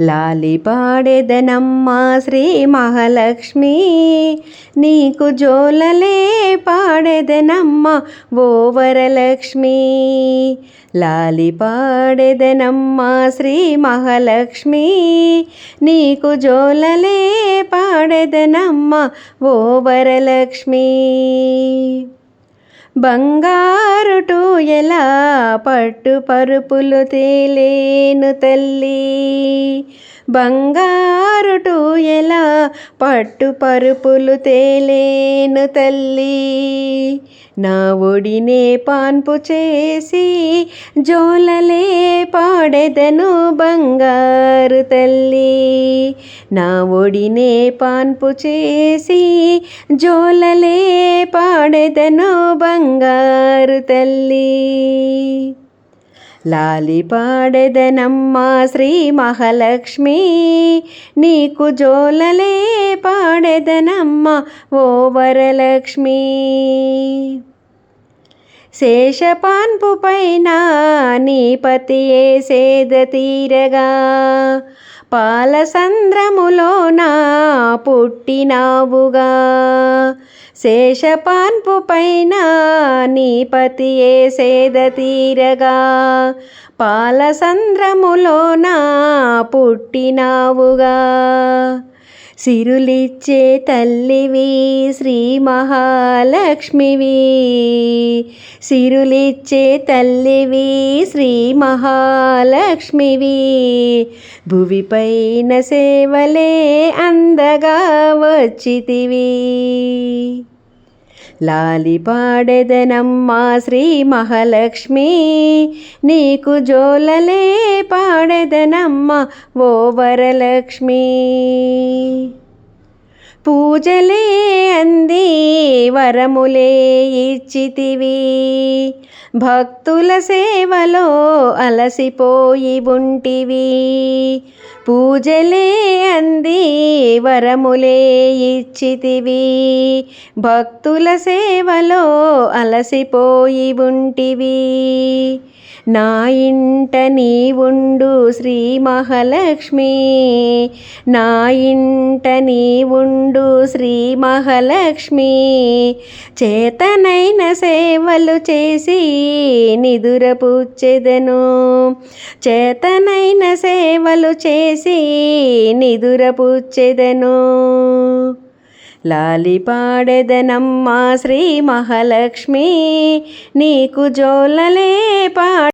లాలి పాడెదనమ్మా శ్రీ మహాలక్ష్మి. నీకు జోలలే పాడెదనమ్మ ఓ వరలక్ష్మి. లాలి పాడెదనమ్మా శ్రీ మహాలక్ష్మి. నీకు జోలలే పాడెదనమ్మ ఓ వరలక్ష్మి. బంగారుటు ఎలా పట్టు పరుపులు తేలేను తల్లి? బంగారుటు ఎలా పట్టు పరుపులు తేలేను తల్లి. నా ఒడినే పాన్పు చేసి జోలలే పాడెదను బంగారు తల్లి. నా ఒడినే పాన్పు చేసి జోలలే పాడెదను బంగారు తల్లి. లాలి పాడెదనమ్మా శ్రీ మహాలక్ష్మి. నీకు జోలలే పాడెదనమ్మ ఓ వరలక్ష్మి. శేషపాన్పు పైన నీ పతియే సేద తీరగా. పాలసంద్రములోన పుట్టినావుగా. శేషపాన్పు పైన నీ పతియే సేద తీరగా. పాలసంద్రములోన పుట్టినావుగా. సిరులిచ్చే తల్లివి శ్రీ మహాలక్ష్మివి. సిరులిచ్చే తల్లివి శ్రీ మహాలక్ష్మివి. భువిపైన సేవలే అందగా వచ్చితివి. లాలి పాడెదనమ్మా శ్రీ మహాలక్ష్మి. నీకు జోలలే పాడెదనమ్మ ఓ వరలక్ష్మి. పూజలే అంది వరములే ఇచ్చితివి. భక్తుల సేవలో అలసిపోయి ఉంటివి. పూజలే అంది వరములే ఇచ్చితివి. భక్తుల సేవలో అలసిపోయి ఉంటివి. నా ఇంట నీ ఉండు శ్రీ మహాలక్ష్మి. నా ఇంట నీ నాడు శ్రీ మహాలక్ష్మి. చేతనైన సేవలు చేసి నిదురపుచ్చెదను చేతనైన సేవలు చేసి నిదురపుచ్చెదను లాలిపాడెదనమ్మా శ్రీ మహాలక్ష్మి నీకు జోలలే పాడ